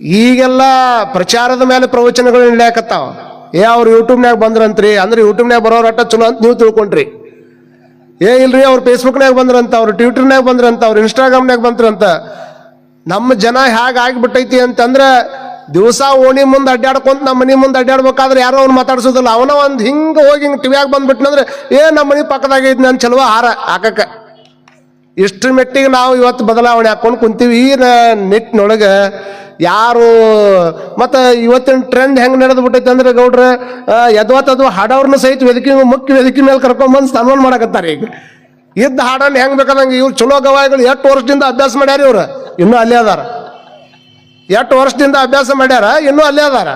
ಈಗೆಲ್ಲ ಪ್ರಚಾರದ ಮೇಲೆ ಪ್ರವಚನಗಳು ನಡೆಯಾಕತ್ತಾವ. ಏ, ಅವ್ರು ಯೂಟ್ಯೂಬ್ನಾಗ ಬಂದ್ರಂತ್ರಿ, ಅಂದ್ರೆ ಯೂಟ್ಯೂಬ್ನಾಗ ಬರೋರು ಅಟ್ಟ ಚಲೋ ಅಂತ ನೀವು ತಿಳ್ಕೊಂಡ್ರಿ. ಏ, ಇಲ್ರಿ, ಅವ್ರು ಫೇಸ್ಬುಕ್ನಾಗ ಬಂದ್ರಂತ, ಅವ್ರು ಟ್ವಿಟರ್ನಾಗ ಬಂದ್ರಂತ, ಅವ್ರು ಇನ್ಸ್ಟಾಗ್ರಾಮ್ನಾಗ ಬಂದ್ರಂತ. ನಮ್ಮ ಜನ ಹೇಗೆ ಆಗಿಬಿಟ್ಟೈತಿ ಅಂತಂದ್ರೆ ದಿವಸ ಓಣಿ ಮುಂದೆ ಅಡ್ಡಾಡ್ಕೊಂತ ನಮ್ಮ ಮನೆ ಮುಂದೆ ಅಡ್ಡಾಡ್ಬೇಕಾದ್ರೆ ಯಾರೋ ಅವ್ನು ಮಾತಾಡ್ಸೋದಿಲ್ಲ. ಅವನ ಒಂದು ಹಿಂಗೆ ಹೋಗಿ ಹಿಂಗೆ ಟಿವಿಯಾಗಿ ಬಂದ್ಬಿಟ್ನಂದ್ರೆ, ಏ, ನಮ್ಮ ಮನೆ ಪಕ್ಕದಾಗೈತಿ ನನ್ನ ಚಲೋ ಹಾರ ಹಾಕಕ್ಕ. ಇಷ್ಟ್ರ ಮೆಟ್ಟಿಗೆ ನಾವು ಇವತ್ತು ಬದಲಾವಣೆ ಹಾಕೊಂಡು ಕುಂತೀವಿ. ಈ ನಿಟ್ಟಿನೊಳಗೆ ಯಾರು, ಮತ್ತು ಇವತ್ತಿನ ಟ್ರೆಂಡ್ ಹೆಂಗೆ ನಡೆದು ಬಿಟ್ಟೈತೆ ಅಂದ್ರೆ ಗೌಡ್ರ ಯದ್ವತ್ತದು ಹಾಡವ್ರನ್ನ ಸಹಿತ ವೇದಿಕೆ, ಮುಖ್ಯ ವೇದಿಕೆ ಮೇಲೆ ಕರ್ಕೊಂಬಂದು ಸನ್ಮಾನ ಮಾಡಕತ್ತಾರೆ ಈಗ. ಇದ್ದ ಹಾಡನ್ನು ಹೆಂಗೆ ಬೇಕಾದಂಗೆ ಇವ್ರು ಚಲೋ ಗವಾಯಿಗಳು ಎಷ್ಟು ವರ್ಷದಿಂದ ಅಭ್ಯಾಸ ಮಾಡ್ಯಾರ ಇವ್ರು? ಇನ್ನೂ ಅಲ್ಲೇ ಅದಾರ. ಎಷ್ಟು ವರ್ಷದಿಂದ ಅಭ್ಯಾಸ ಮಾಡ್ಯಾರ? ಇನ್ನೂ ಅಲ್ಲೇ ಅದಾರ.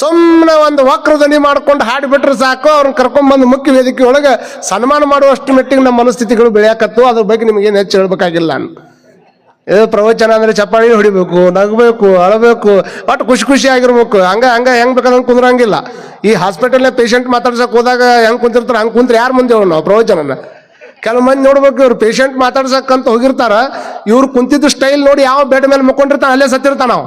ಸುಮ್ಮನೆ ಒಂದು ವಕ್ರದನಿ ಮಾಡ್ಕೊಂಡು ಹಾಡಿಬಿಟ್ರೆ ಸಾಕು, ಅವ್ರನ್ನ ಕರ್ಕೊಂಡ್ಬಂದು ಮುಖ್ಯ ವೇದಿಕೆ ಒಳಗೆ ಸನ್ಮಾನ ಮಾಡುವಷ್ಟು ಮೆಟ್ಟಿಗೆ ನಮ್ಮ ಮನಸ್ಥಿತಿಗಳು ಬೆಳೆಯಕತ್ತು, ಅದ್ರ ಬಗ್ಗೆ ನಿಮಗೇನು ಹೆಚ್ಚು ಹೇಳ್ಬೇಕಾಗಿಲ್ಲ ಏ, ಪ್ರವಚನ ಅಂದ್ರೆ ಚಪ್ಪಾಳಿ ಹೊಡಿಬೇಕು, ನಗಬೇಕು, ಅಳಬೇಕು ಒಟ್ಟು ಖುಷಿ ಖುಷಿ ಆಗಿರ್ಬೇಕು. ಹಂಗ ಹಂಗ ಹೆಂಗ್ ಬೇಕಾದಂಗೆ ಕುಂದ್ರಂಗಿಲ್ಲ. ಈ ಹಾಸ್ಪಿಟಲ್ನ ಪೇಷಂಟ್ ಮಾತಾಡ್ಸಕ್ ಹೋದಾಗ ಹೆಂಗ್ ಕುಂತಿರ್ತಾರೆ ಹಂಗ್ ಕುಂತ್ರೆ ಯಾರು ಮುಂದೆ ನಾವು ಪ್ರವಚನನ? ಕೆಲವು ಮಂದಿ ನೋಡ್ಬೇಕು, ಇವ್ರು ಪೇಷಂಟ್ ಮಾತಾಡ್ಸಕ್ಕಂತ ಹೋಗಿರ್ತಾರ, ಇವ್ರು ಕುಂತಿದ್ದು ಸ್ಟೈಲ್ ನೋಡಿ ಯಾವ ಬೆಡ್ ಮೇಲೆ ಮುಕ್ಕೊಂಡಿರ್ತಾನ ಅಲ್ಲೇ ಸತ್ತಿರ್ತಾನ ನಾವು.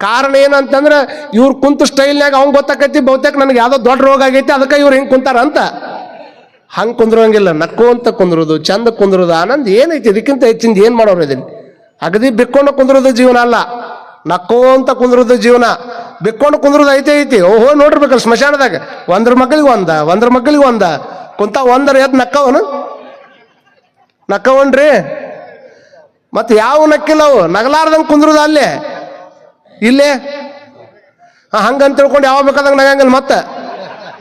ಕಾರಣ ಏನಂತಂದ್ರೆ ಇವ್ರು ಕುಂತ ಸ್ಟೈಲ್ನಾಗ ಅವ್ನು ಗೊತ್ತಾಕೈತಿ, ಬಹುತೇಕ ನನಗೆ ಯಾವುದೋ ದೊಡ್ಡ ರೋಗ ಆಗೈತಿ, ಅದಕ್ಕೆ ಇವ್ರು ಹಿಂಗೆ ಕುಂತಾರ ಅಂತ. ಹಂಗೆ ಕುಂದ್ರಂಗಿಲ್ಲ ನಕ್ಕೋಂತ ಕುಂದ್ರೋದು, ಚಂದ ಕುಂದ್ರೋದು, ಆನಂದ್ ಏನೈತಿ, ಇದಕ್ಕಿಂತ ಹೆಚ್ಚಿಂದ ಏನು ಮಾಡೋರು ಇದನ್ನ ಅಗದಿ ಬಿಕ್ಕೊಂಡು ಕುಂದ್ರೋದು ಜೀವನ ಅಲ್ಲ. ನಕ್ಕೋಂತ ಕುಂದ್ರೋದು ಜೀವನ. ಬಿಕ್ಕೊಂಡು ಕುಂದ್ರೋದು ಐತೆ ಐತಿ. ಓಹೋ ನೋಡಿರ್ಬೇಕಲ್ಲ ಸ್ಮಶಾನದಾಗ. ಒಂದ್ರ ಮಕ್ಕಳಿಗೆ ಒಂದ, ಒಂದ್ರ ಮಕ್ಕಳಿಗೆ ಒಂದ. ಕುಂತ ಒಂದರ ಎದ್ ನಕ್ಕವನು? ನಕ್ಕವನ್ರಿ? ಮತ್ತೆ ಯಾವ ನಕ್ಕಿಲ್ಲ ಅವು ನಗಲಾರ್ದಂಗೆ ಕುಂದ್ರೋದು ಅಲ್ಲೇ. ಇಲ್ಲೇ? ಹಂಗಂತ ತಿಳ್ಕೊಂಡು ಯಾವ ಬೇಕಾದಾಗ ನಗಂಗಿಲ್ಲ ಮತ್ತೆ.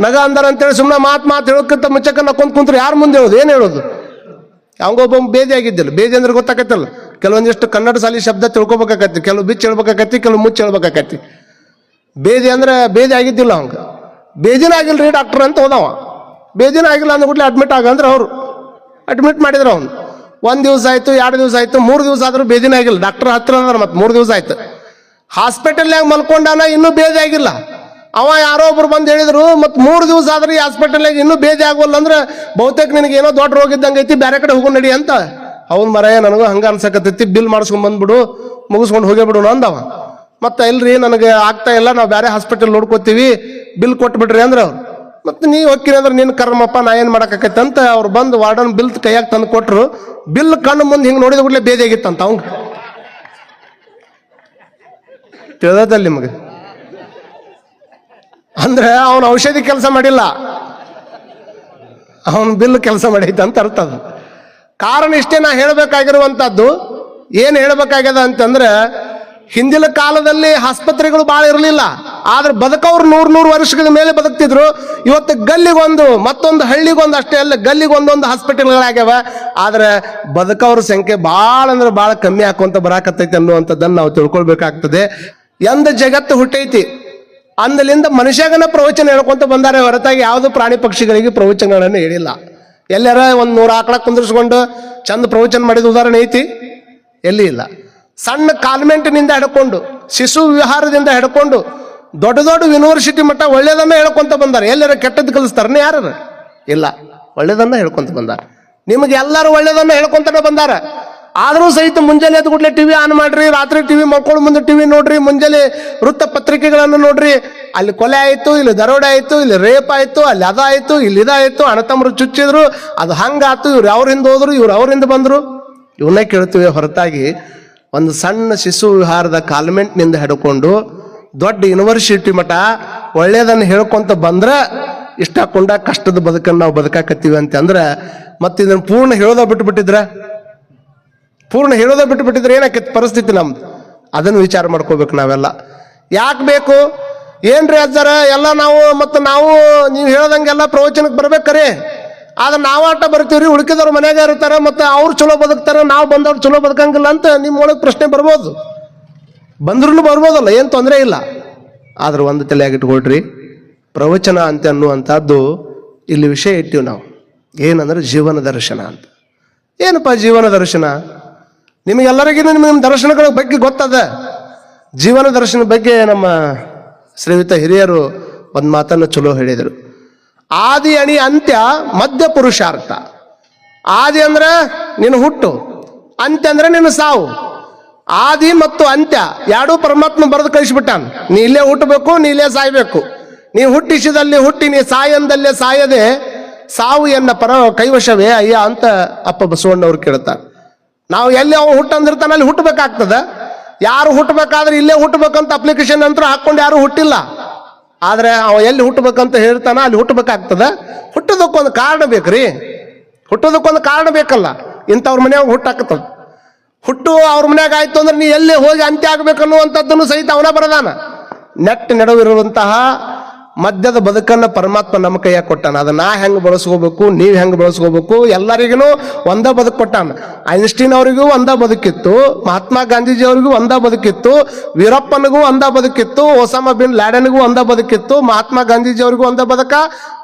ನಗ ಅಂದಾರ ಅಂತೇಳಿ ಸುಮ್ಮನೆ ಮಾತು ಮಾತು ಹೇಳೋಕ್ಕಿಂತ ಮುಚ್ಚಕ್ಕ ನಕ್ಕೊಂತ ಕುಂತ್ರು ಯಾರು ಮುಂದೆ ಹೇಳೋದು? ಏನು ಹೇಳೋದು? ಹಂಗೊಬ್ಬ ಬೇದಿ ಆಗಿದ್ದಿಲ್ಲ ಬೇದಿ ಅಂದ್ರೆ ಗೊತ್ತಾಕತ್ತಲ್ಲ ಕೆಲವೊಂದಿಷ್ಟು ಕನ್ನಡ ಸಾಲಿ ಶಬ್ದ ತಿಳ್ಕೊಬೇಕಾಕತ್ತಿ ಕೆಲವು ಬಿಚ್ಚ ಹೇಳ್ಬೇಕಾಕತ್ತಿ ಕೆಲವು ಮುಚ್ಚ ಹೇಳ್ಬೇಕಾಕತ್ತಿ ಬೇದಿ ಅಂದ್ರೆ ಬೇದಿ ಆಗಿದ್ದಿಲ್ಲ ಅವಂಗ. ಬೇದಿನ ರೀ ಡಾಕ್ಟರ್ ಅಂತ ಹೋದವ. ಬೇದಿನ ಆಗಿಲ್ಲ ಅಂದ್ಬಿಟ್ಲೆ ಅಡ್ಮಿಟ್ ಆಗಂದ್ರೆ ಅವರು. ಅಡ್ಮಿಟ್ ಮಾಡಿದ್ರು ಅವ್ನು. ಒಂದು ದಿವಸ ಆಯ್ತು, ಎರಡು ದಿವಸ ಆಯ್ತು, ಮೂರು ದಿವಸ ಆದ್ರೂ ಬೇದಿನ ಆಗಿಲ್ಲ. ಡಾಕ್ಟರ್ ಹತ್ರ ಅಂದ್ರೆ ಮತ್ತೆ ಮೂರು ದಿವಸ ಆಯ್ತು. ಹಾಸ್ಪಿಟಲ್ನಾಗ ಮಲ್ಕೊಂಡಾನ ಇನ್ನೂ ಬೇಜಾಗಿಲ್ಲ. ಅವ ಯಾರೋ ಒಬ್ರು ಬಂದು ಹೇಳಿದ್ರು ಮತ್ತು ಮೂರು ದಿವಸ ಆದ್ರೆ ಈ ಹಾಸ್ಪಿಟಲ್ನಾಗ ಇನ್ನೂ ಬೇಜ ಆಗೋಲ್ಲ ಅಂದ್ರೆ ಬಹುತೇಕ ನಿನಗೆ ಏನೋ ದೊಡ್ಡ ರೋಗ ಇದ್ದಂಗೆ ಐತಿ ಬೇರೆ ಕಡೆ ಹೋಗೋ ನಡಿ ಅಂತ. ಅವ್ನು ಮರ, ನನಗೂ ಹಂಗ ಅನ್ಸಕತ್ತೈತಿ, ಬಿಲ್ ಮಾಡಿಸ್ಕೊಂಡ್ ಬಂದ್ಬಿಡು, ಮುಗಿಸ್ಕೊಂಡು ಹೋಗೇ ಬಿಡು ಅಂದವ ಮತ್ತೆ ಇಲ್ರಿ, ನನಗೆ ಆಗ್ತಾ ಇಲ್ಲ, ನಾವು ಬೇರೆ ಹಾಸ್ಪಿಟಲ್ ನೋಡ್ಕೋತೀವಿ, ಬಿಲ್ ಕೊಟ್ಬಿಡ್ರಿ, ಅಂದ್ರೆ ಅವ್ರು. ಮತ್ತೆ ನೀ ಹೋಗ್ತೀನಿ ಅಂದ್ರೆ ನಿನ್ನ ಕರ್ಮಪ್ಪ, ನಾ ಏನು ಮಾಡಕತ್ತೈತೆ ಅಂತ ಅವ್ರು ಬಂದು ವಾರ್ಡನ್ ಬಿಲ್ ಕೈಯಾಗ ತಂದು ಕೊಟ್ರು. ಬಿಲ್ ಕಣ್ಣು ಮುಂದೆ ಹಿಂಗೆ ನೋಡಿದ ಕೂಡಲೇ ಬೇದಿ ಆಗಿತ್ತಂತ ಅವ್ನು ತಿಳಿದಲ್ಲ ನಿಮಗೆ? ಅಂದ್ರೆ ಅವನ ಔಷಧಿ ಕೆಲಸ ಮಾಡಿಲ್ಲ. ಅವನು ಬಿಲ್ ಕೆಲಸ ಮಾಡೈತೆ ಅಂತ ಅರ್ಥ ಅದು. ಕಾರಣ ಇಷ್ಟೇ ನಾ ಹೇಳಬೇಕಾಗಿರುವಂಥದ್ದು ಏನು ಹೇಳಬೇಕಾಗ್ಯದ ಅಂತಂದ್ರೆ, ಹಿಂದಿನ ಕಾಲದಲ್ಲಿ ಆಸ್ಪತ್ರೆಗಳು ಭಾಳ ಇರಲಿಲ್ಲ. ಆದ್ರೆ ಬದುಕವ್ರು ನೂರು ನೂರು ವರ್ಷಗಳ ಮೇಲೆ ಬದುಕ್ತಿದ್ರು. ಇವತ್ತು ಗಲ್ಲಿಗೊಂದು, ಮತ್ತೊಂದು ಹಳ್ಳಿಗೊಂದು ಅಷ್ಟೇ ಅಲ್ಲ, ಗಲ್ಲಿಗೊಂದೊಂದು ಹಾಸ್ಪಿಟಲ್ಗಳಾಗ್ಯಾವ. ಆದ್ರೆ ಬದುಕವ್ರ ಸಂಖ್ಯೆ ಭಾಳ ಅಂದ್ರೆ ಭಾಳ ಕಮ್ಮಿ ಹಾಕುವಂತ ಬರಾಕತ್ತೈತೆ ಅನ್ನುವಂಥದ್ದನ್ನು ನಾವು ತಿಳ್ಕೊಳ್ಬೇಕಾಗ್ತದೆ. ಎಂದ ಜಗತ್ತು ಹುಟ್ಟೈತಿ. ಅಂದಲಿಂದ ಮನುಷ್ಯಗನ ಪ್ರವಚನ ಹೇಳ್ಕೊಂತ ಬಂದಾರೆ ಹೊರತಾಗಿ ಯಾವುದು ಪ್ರಾಣಿ ಪಕ್ಷಿಗಳಿಗೆ ಪ್ರವಚನಗಳನ್ನು ಹೇಳಿಲ್ಲ. ಎಲ್ಲಾರ ಒಂದು ನೂರು ಆಕಳ ಕುಂದಿರ್ಸ್ಕೊಂಡು ಚಂದ ಪ್ರವಚನ ಮಾಡಿದ ಉದಾಹರಣೆ ಐತಿ? ಎಲ್ಲಿ ಇಲ್ಲ. ಸಣ್ಣ ಕಾನ್ವೆಂಟ್ನಿಂದ ಹಿಡ್ಕೊಂಡು, ಶಿಶು ವಿಹಾರದಿಂದ ಹಿಡ್ಕೊಂಡು, ದೊಡ್ಡ ದೊಡ್ಡ ಯೂನಿವರ್ಸಿಟಿ ಮಟ್ಟ ಒಳ್ಳೇದನ್ನ ಹೇಳ್ಕೊಂತ ಬಂದಾರೆ. ಎಲ್ಲರ ಕೆಟ್ಟದ್ದು ಕಲಿಸ್ತಾರನೇ ಯಾರು ಇಲ್ಲ. ಒಳ್ಳೇದನ್ನ ಹೇಳ್ಕೊಂತ ಬಂದಾರ. ನಿಮಗೆ ಎಲ್ಲರೂ ಒಳ್ಳೇದನ್ನ ಹೇಳ್ಕೊಂತಾನೆ ಬಂದಾರ. ಆದರೂ ಸಹಿತ ಮುಂಜಾನೆ ಎದ್ದು ಕೂಡಲೇ ಟಿವಿ ಆನ್ ಮಾಡ್ರಿ, ರಾತ್ರಿ ಟಿವಿ ಮಕ್ಕಳು ಮುಂದೆ ಟಿವಿ ನೋಡ್ರಿ, ಮುಂಜಾನೆ ವೃತ್ತ ಪತ್ರಿಕೆಗಳನ್ನು ನೋಡ್ರಿ. ಅಲ್ಲಿ ಕೊಲೆ ಆಯಿತು, ಇಲ್ಲಿ ದರೋಡೆ ಆಯಿತು, ಇಲ್ಲಿ ರೇಪ್ ಆಯಿತು, ಅಲ್ಲಿ ಅದಾಯಿತು ಇಲ್ಲಿ ಇದಾಯಿತು ಅಣತಮ್ಮರು ಚುಚ್ಚಿದ್ರು, ಅದು ಹಂಗಾತು ಇವ್ರು ಅವ್ರಿಂದ ಹೋದ್ರು, ಇವ್ರು ಅವರಿಂದ ಬಂದ್ರು. ಇವನ್ನೇ ಕೇಳ್ತೀವಿ ಹೊರತಾಗಿ, ಒಂದು ಸಣ್ಣ ಶಿಶು ವಿಹಾರದ ಕಾಲ್ಮೆಂಟ್ನಿಂದ ಹಿಡ್ಕೊಂಡು, ದೊಡ್ಡ ಯೂನಿವರ್ಸಿಟಿ ಮಠ, ಒಳ್ಳೇದನ್ನು ಹೇಳ್ಕೊಂತ ಬಂದ್ರೆ, ಇಷ್ಟ ಕೊಂಡ ಕಷ್ಟದ ಬದುಕನ್ನು ನಾವು ಬದುಕಾಕತ್ತೀವಿ ಅಂತಂದ್ರೆ ಮತ್ತೆ ಇದನ್ನು ಪೂರ್ಣ ಹೇಳೋದ ಬಿಟ್ಬಿಟ್ಟಿದ್ರ? ಪೂರ್ಣ ಹೇಳೋದ ಬಿಟ್ಬಿಟ್ಟಿದ್ರೆ ಏನಾಕೈತಿ ಪರಿಸ್ಥಿತಿ ನಮ್ದು? ಅದನ್ನು ವಿಚಾರ ಮಾಡ್ಕೋಬೇಕು ನಾವೆಲ್ಲ. ಯಾಕೆ ಬೇಕು? ಏನ್ರಿ ಅಜ್ಜಾರ, ಎಲ್ಲ ನಾವು, ಮತ್ತು ನಾವು, ನೀವು ಹೇಳ್ದಂಗೆಲ್ಲ ಪ್ರವಚನಕ್ಕೆ ಬರ್ಬೇಕರಿ. ಆದ್ರೆ ನಾವಾಟ ಬರ್ತೀವ್ರಿ, ಉಳ್ಕಿದವ್ರು ಮನೆಯಾಗ ಇರ್ತಾರೆ, ಮತ್ತು ಅವ್ರು ಚಲೋ ಬದುಕ್ತಾರೆ, ನಾವು ಬಂದವ್ರು ಚಲೋ ಬದುಕಂಗಿಲ್ಲ ಅಂತ ನಿಮ್ಮ ಒಳಗೆ ಪ್ರಶ್ನೆ ಬರ್ಬೋದು. ಬಂದ್ರೂ ಬರ್ಬೋದಲ್ಲ, ಏನು ತೊಂದರೆ ಇಲ್ಲ. ಆದ್ರೆ ಒಂದು ತಲೆಯಾಗಿಟ್ಕೊಳ್ರಿ, ಪ್ರವಚನ ಅಂತ ಅನ್ನುವಂಥದ್ದು ಇಲ್ಲಿ ವಿಷಯ ಇಟ್ಟಿವಿ ನಾವು. ಏನಂದ್ರೆ ಜೀವನ ದರ್ಶನ ಅಂತ. ಏನಪ್ಪ ಜೀವನ ದರ್ಶನ? ನಿಮಗೆಲ್ಲರಿಗೂ ನಿಮ್ಮ ನಿಮ್ಮ ದರ್ಶನಗಳ ಬಗ್ಗೆ ಗೊತ್ತದ? ಜೀವನ ದರ್ಶನ ಬಗ್ಗೆ ನಮ್ಮ ಶ್ರೀಯುತ ಹಿರಿಯರು ಒಂದು ಮಾತನ್ನು ಚಲೋ ಹೇಳಿದರು. ಆದಿ, ಅಣಿ, ಅಂತ್ಯ, ಮಧ್ಯ ಪುರುಷಾರ್ಥ. ಆದಿ ಅಂದ್ರೆ ನಿನ್ನ ಹುಟ್ಟು, ಅಂತ್ಯ ಅಂದ್ರೆ ನಿನ್ನ ಸಾವು. ಆದಿ ಮತ್ತು ಅಂತ್ಯ ಎರಡೂ ಪರಮಾತ್ಮ ಬರೆದು ಕಳಿಸ್ಬಿಟ್ಟಾನ. ನೀ ಇಲ್ಲೇ ಹುಟ್ಟಬೇಕು, ನೀ ಇಲ್ಲೇ ಸಾಯ್ಬೇಕು. ನೀ ಹುಟ್ಟಿಸಿದಲ್ಲಿ ಹುಟ್ಟಿ, ನೀ ಸಾಯಂದಲ್ಲೇ ಸಾಯದೆ ಸಾವು ಎನ್ನ ಪರ ಕೈವಶವೇ ಅಯ್ಯ ಅಂತ ಅಪ್ಪ ಬಸವಣ್ಣವ್ರು ಕೇಳ್ತಾರೆ. ನಾವು ಎಲ್ಲಿ ಅವ ಹುಟ್ಟಂದಿರ್ತಾನೆ ಅಲ್ಲಿ ಹುಟ್ಟಬೇಕಾಗ್ತದ. ಯಾರು ಹುಟ್ಟಬೇಕಾದ್ರೆ ಇಲ್ಲೇ ಹುಟ್ಟಬೇಕಂತ ಅಪ್ಲಿಕೇಶನ್ ಅಂತ ಹಾಕೊಂಡು ಯಾರು ಹುಟ್ಟಿಲ್ಲ. ಆದ್ರೆ ಅವ ಎಲ್ಲಿ ಹುಟ್ಟಬೇಕಂತ ಹೇಳ್ತಾನ ಅಲ್ಲಿ ಹುಟ್ಟಬೇಕಾಗ್ತದ. ಹುಟ್ಟೋದಕ್ಕೊಂದು ಕಾರಣ ಬೇಕ್ರಿ. ಹುಟ್ಟೋದಕ್ಕೊಂದು ಕಾರಣ ಬೇಕಲ್ಲ. ಇಂಥವ್ರ ಮನ್ಯಾಗ ಹುಟ್ಟಾಕತ್ತದ. ಹುಟ್ಟು ಅವ್ರ ಮನ್ಯಾಗ ಆಯ್ತು ಅಂದ್ರೆ ನೀ ಎಲ್ಲಿ ಹೋಗಿ ಅಂತ್ಯ ಆಗ್ಬೇಕನ್ನುವಂಥದ್ದನ್ನು ಸಹಿತ ಅವನ ಬರದಾನ. ನೆಟ್ ನಡುವಿರುವಂತಹ ಮಧ್ಯದ ಬದುಕನ್ನು ಪರಮಾತ್ಮ ನಮ್ಮ ಕೈಯಾಗ ಕೊಟ್ಟಾನ. ಅದನ್ನ ನಾ ಹೆಂಗೆ ಬಳಸ್ಕೋಬೇಕು, ನೀವ್ ಹೆಂಗೆ ಬಳಸ್ಕೋಬೇಕು ಎಲ್ಲರಿಗೂ ಒಂದ ಬದುಕು ಕೊಟ್ಟಾನ. ಐನ್ಸ್ಟೀನ್ ಅವರಿಗೂ ಒಂದ ಬದುಕಿತ್ತು, ಮಹಾತ್ಮ ಗಾಂಧೀಜಿ ಅವರಿಗೂ ಒಂದ ಬದುಕಿತ್ತು, ವೀರಪ್ಪನಿಗೂ ಒಂದ ಬದುಕಿತ್ತು, ಒಸಾಮ ಬಿನ್ ಲ್ಯಾಡನ್ಗೂ ಒಂದ ಬದುಕಿತ್ತು, ಮಹಾತ್ಮ ಗಾಂಧೀಜಿ ಅವರಿಗೂ ಒಂದ ಬದುಕ,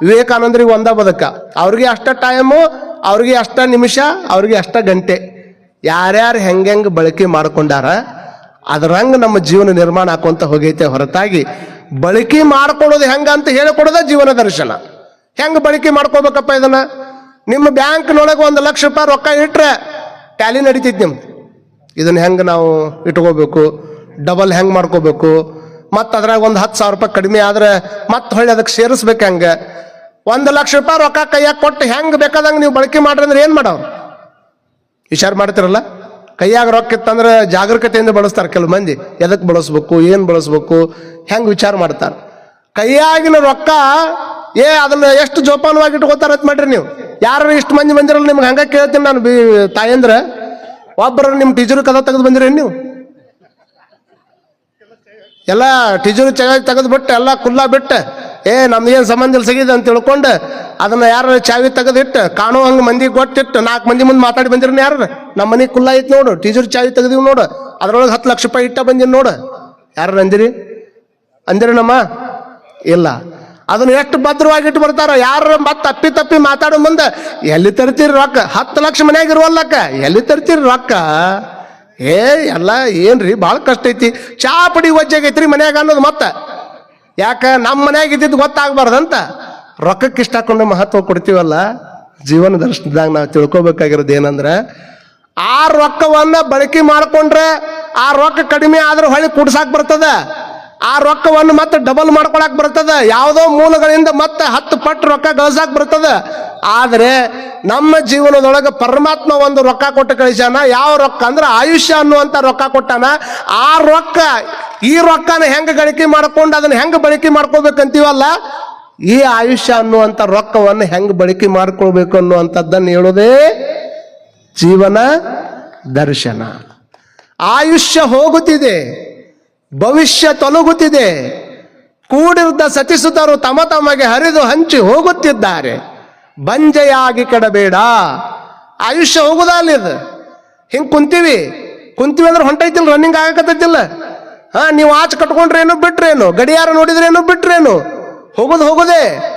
ವಿವೇಕಾನಂದರಿಗೂ ಒಂದ ಬದುಕ. ಅವ್ರಿಗೆ ಅಷ್ಟ ಟೈಮು ಅವ್ರಿಗೆ ಅಷ್ಟ ನಿಮಿಷ, ಅವ್ರಿಗೆ ಅಷ್ಟ ಗಂಟೆ. ಯಾರ್ಯಾರು ಹೆಂಗೆ ಬಳಕೆ ಮಾಡ್ಕೊಂಡಾರ, ಅದರಂಗ ನಮ್ಮ ಜೀವನ ನಿರ್ಮಾಣ ಹಾಕೊಂತ ಹೋಗೈತೆ ಹೊರತಾಗಿ. ಬಳಕೆ ಮಾಡ್ಕೊಳ್ಳೋದು ಹೆಂಗ ಅಂತ ಹೇಳಿಕೊಡೋದ ಜೀವನ ದರ್ಶನ. ಹೆಂಗ್ ಬಳಕೆ ಮಾಡ್ಕೋಬೇಕಪ್ಪ ಇದನ್ನ? ನಿಮ್ಮ ಬ್ಯಾಂಕ್ನೊಳಗೆ ಒಂದು ಲಕ್ಷ ರೂಪಾಯಿ ರೊಕ್ಕ ಇಟ್ರೆ ಟ್ಯಾಲಿ ನಡೀತೈತಿ ನಿಮ್ದು. ಇದನ್ನ ಹೆಂಗೆ ನಾವು ಇಟ್ಕೋಬೇಕು? ಡಬಲ್ ಹೆಂಗ್ ಮಾಡ್ಕೋಬೇಕು? ಮತ್ತು ಅದ್ರಾಗ ಒಂದು ಹತ್ತು ಸಾವಿರ ರೂಪಾಯಿ ಕಡಿಮೆ ಆದ್ರೆ ಮತ್ತೆ ಹೊಳ್ಳಿ ಅದಕ್ಕೆ ಸೇರಿಸ್ಬೇಕು ಹೆಂಗೆ? ಒಂದು ಲಕ್ಷ ರೂಪಾಯಿ ರೊಕ್ಕ ಕೈಯಾಗ ಕೊಟ್ಟು ಹೆಂಗ್ ಬೇಕಾದಂಗೆ ನೀವು ಬಳಕೆ ಮಾಡ್ರಿ ಅಂದ್ರೆ ಏನು ಮಾಡೋರು? ವಿಚಾರ ಮಾಡ್ತಿರಲ್ಲ? ಕೈಯಾಗ ರೊಕ್ಕ ಇತ್ತಂದ್ರೆ ಜಾಗರೂಕತೆಯಿಂದ ಬಳಸ್ತಾರೆ ಕೆಲವು ಮಂದಿ. ಎದಕ್ಕೆ ಬಳಸ್ಬೇಕು, ಏನು ಬಳಸ್ಬೇಕು, ಹೆಂಗೆ ವಿಚಾರ ಮಾಡ್ತಾರೆ. ಕೈಯಾಗಿನ ರೊಕ್ಕ, ಏ, ಅದನ್ನ ಎಷ್ಟು ಜೋಪಾನವಾಗಿ ಇಟ್ಕೋತಾರ ಅಂತ ಮಾಡ್ರಿ ನೀವು. ಯಾರು ಇಷ್ಟು ಮಂದಿ ಬಂದಿರಲ್ಲ ನಿಮ್ಗೆ ಹಂಗ ಕೇಳ್ತೀನಿ ನಾನು ಬಿ ತಾಯಂದ್ರ. ಒಬ್ಬರು ನಿಮ್ಮ ಟೀಚರ್ ಕದ ತೆಗೆದು ಬಂದಿರಿ ನೀವು? ಎಲ್ಲ ಟೀಚರ್ ಚೆನ್ನಾಗಿ ತೆಗೆದು ಬಿಟ್ಟು ಎಲ್ಲ ಕುಲ್ಲ ಬಿಟ್ಟು ಏ ನಮ್ದೇನು ಸಂಬಂಧ ಇಲ್ಲ ಸಿಗಿದೆ ಅಂತ ತಿಳ್ಕೊಂಡು ಅದನ್ನ ಯಾರು ಚಾವಿ ತೆಗೆದಿಟ್ಟು, ಕಾಣೋ ಹಂಗೆ ಮಂದಿ ಗೊತ್ತಿಟ್ಟು, ನಾಲ್ಕು ಮಂದಿ ಮುಂದೆ ಮಾತಾಡಿ ಬಂದಿರೋ ಯಾರು? ನಮ್ಮ ಮನೆ ಕುಲ್ಲ ಐತೆ ನೋಡು, ಟೀಚರ್ ಚಾವಿ ತೆಗ್ದೀವಿ ನೋಡು. ಅದ್ರೊಳಗೆ ಹತ್ತು ಲಕ್ಷ ರೂಪಾಯಿ ಇಟ್ಟ ಬಂದಿನ ನೋಡು. ಯಾರು ಅಂದಿರಿ? ಅಂದಿರಿ ನಮ್ಮ ಇಲ್ಲ. ಅದನ್ನ ಎಷ್ಟು ಭದ್ರವಾಗಿ ಇಟ್ಟು ಬರ್ತಾರ? ಯಾರು ಮತ್ತೆ ತಪ್ಪಿ ತಪ್ಪಿ ಮಾತಾಡೋ ಮುಂದೆ, ಎಲ್ಲಿ ತರ್ತೀರಿ ರೊಕ್ಕ? ಹತ್ತು ಲಕ್ಷ ಮನೆಯಾಗ ಇರುವಲ್ಲಕ್ಕ, ಎಲ್ಲಿ ತರ್ತೀರಿ ರೊಕ್ಕ? ಏ, ಎಲ್ಲ ಏನ್ರಿ ಭಾಳ ಕಷ್ಟ ಐತಿ. ಚಾ ಪುಡಿ ಒಜ್ಜಾಗೈತ್ರಿ ಮನ್ಯಾಗ ಅನ್ನೋದು ಮತ್ತೆ. ಯಾಕ ನಮ್ಮ ಮನ್ಯಾಗ ಇದ್ದಿದ್ದು ರೊಕ್ಕಕ್ಕೆ ಇಷ್ಟ ಹಾಕೊಂಡು ಮಹತ್ವ ಕೊಡ್ತೀವಲ್ಲ? ಜೀವನ ದರ್ಶನದಾಗ ನಾವು ತಿಳ್ಕೊಬೇಕಾಗಿರೋದು ಏನಂದ್ರೆ, ಆ ರೊಕ್ಕವನ್ನ ಬಳಕೆ ಮಾಡಿಕೊಂಡ್ರೆ ಆ ರೊಕ್ಕ ಕಡಿಮೆ ಆದ್ರೆ ಹೊಳ್ಳಿ ಕುಡ್ಸಾಕ್ ಬರ್ತದ. ಆ ರೊಕ್ಕವನ್ನು ಮತ್ತೆ ಡಬಲ್ ಮಾಡ್ಕೊಳಕ್ ಬರ್ತದ. ಯಾವುದೋ ಮೂಲಗಳಿಂದ ಮತ್ತೆ ಹತ್ತು ಪಟ್ಟು ರೊಕ್ಕ ಗಳಿಸಾಕ್ ಬರ್ತದ. ಆದರೆ ನಮ್ಮ ಜೀವನದೊಳಗೆ ಪರಮಾತ್ಮ ಒಂದು ರೊಕ್ಕ ಕೊಟ್ಟು ಕಳಿಸ್ಯಾನ. ಯಾವ ರೊಕ್ಕ ಅಂದ್ರೆ ಆಯುಷ್ಯ ಅನ್ನುವಂತ ರೊಕ್ಕ ಕೊಟ್ಟಾನ. ಆ ರೊಕ್ಕ, ಈ ರೊಕ್ಕನ ಹೆಂಗೆ ಗಳಿಕೆ ಮಾಡ್ಕೊಂಡು ಅದನ್ನ ಹೆಂಗೆ ಬಳಕೆ ಮಾಡ್ಕೋಬೇಕಂತೀವಲ್ಲ? ಈ ಆಯುಷ್ಯ ಅನ್ನುವಂತ ರೊಕ್ಕವನ್ನು ಹೆಂಗೆ ಬಳಕೆ ಮಾಡ್ಕೊಳ್ಬೇಕು ಅನ್ನುವಂಥದ್ದನ್ನು ಹೇಳೋದೇ ಜೀವನ ದರ್ಶನ. ಆಯುಷ್ಯ ಹೋಗುತ್ತಿದೆ. ಭವಿಷ್ಯ ತೊಲಗುತ್ತಿದೆ. ಕೂಡಿದ್ದ ಸತಿಸುತ್ತರು ತಮ ತಮಗೆ ಹರಿದು ಹಂಚಿ ಹೋಗುತ್ತಿದ್ದಾರೆ. ಬಂಜೆಯಾಗಿ ಕೆಡಬೇಡ. ಆಯುಷ್ಯ ಹೋಗುದಲ್ಲಿದು ಹಿಂಗ್ ಕುಂತೀವಿ? ಕುಂತೀವಿ ಅಂದ್ರೆ ಹೊಂಟೈತಿಲ್ಲ ರನ್ನಿಂಗ್ ಆಗಕತ್ತೈತಿಲ್ಲ? ಹಾ, ನೀವು ಆಚೆ ಕಟ್ಕೊಂಡ್ರೇನು, ಬಿಟ್ರೇನು? ಗಡಿಯಾರ ನೋಡಿದ್ರೇನು, ಬಿಟ್ರೇನು? ಹೋಗುದು ಹೋಗುದೇ.